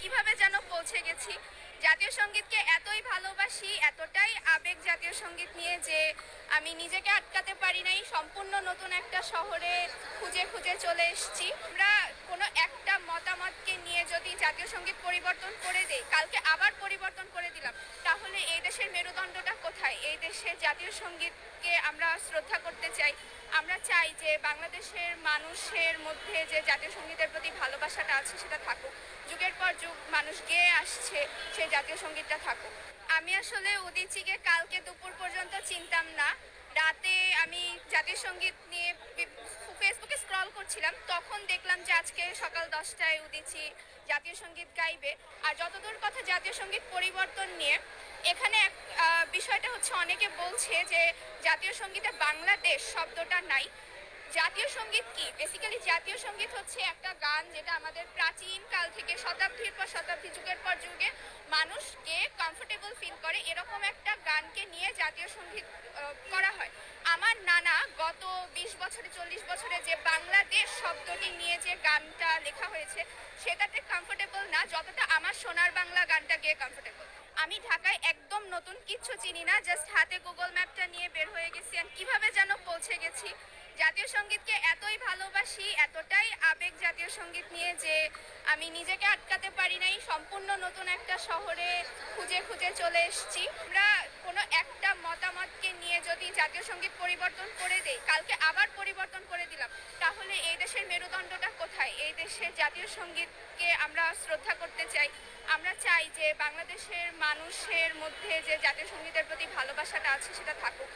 কীভাবে যেন পৌঁছে গেছি? জাতীয় সঙ্গীতকে এতই ভালোবাসি, এতটাই আবেগ জাতীয় সংগীত নিয়ে যে আমি নিজেকে আটকাতে পারি নাই, সম্পূর্ণ নতুন একটা শহরে খুঁজে খুঁজে চলে এসেছি। আমরা কোনো একটা মতামতকে নিয়ে যদি জাতীয় সংগীত পরিবর্তন করে দেই, কালকে আবার পরিবর্তন করে দিলাম, তাহলে এই দেশের মেরুদণ্ডটা কোথায়? এই দেশের জাতীয় সঙ্গীতকে আমরা শ্রদ্ধা করতে চাই। আমরা চাই যে বাংলাদেশের মানুষের মধ্যে যে জাতীয় সঙ্গীতের প্রতি ভালোবাসাটা আছে, সেটা থাকুক। মানুষ গেয়ে আসছে সেই জাতীয় সঙ্গীতটা থাকুক। আমি আসলে উদিচিকে কালকে দুপুর পর্যন্ত চিনতাম না। রাতে আমি জাতীয় সংগীত নিয়ে ফেসবুকে স্ক্রল করছিলাম, তখন দেখলাম যে আজকে সকাল দশটায় উদিচি জাতীয় সংগীত গাইবে। আর যতদূর কথা জাতীয় সংগীত পরিবর্তন নিয়ে, এখানে এক বিষয়টা হচ্ছে অনেকে বলছে যে জাতীয় সঙ্গীতে বাংলাদেশ শব্দটা নাই। জাতীয় সংগীত কি? বেসিক্যালি জাতীয় সংগীত হচ্ছে একটা গান যেটা আমাদের প্রাচীন কাল থেকে শতাব্দী যুগের পর যুগে মানুষকে কমফোর্টেবল ফিল করে, এরকম একটা গানকে নিয়ে জাতীয় সংগীত করা হয়। আমার নানা গত বিশ বছরে, চল্লিশ বছরে যে বাংলাদেশ শব্দটি নিয়ে যে গানটা লেখা হয়েছে, সেটাতে কমফোর্টেবল না, যতটা আমার সোনার বাংলা গানটা গিয়ে কমফোর্টেবল আমি ঢাকায় একদম নতুন কিচ্ছু চিনি না জাস্ট হাতে গুগল ম্যাপটা নিয়ে বের হয়ে গেছি আর কীভাবে যেন পৌঁছে গেছি। জাতীয় সঙ্গীতকে এতই ভালোবাসি, এতটাই আবেগ জাতীয় সংগীত নিয়ে যে আমি নিজেকে আটকাতে পারি নাই, সম্পূর্ণ নতুন একটা শহরে খুঁজে খুঁজে চলে এসেছি। আমরা কোনো একটা মতামতকে নিয়ে যদি জাতীয় সংগীত পরিবর্তন করে দেই, কালকে আবার পরিবর্তন করে দিলাম, তাহলে এই দেশের মেরুদণ্ডটা কোথায়? এই দেশের জাতীয় সঙ্গীতকে আমরা শ্রদ্ধা করতে চাই। আমরা চাই যে বাংলাদেশের মানুষের মধ্যে যে জাতীয় সঙ্গীতের প্রতি ভালোবাসাটা আছে, সেটা থাকুক।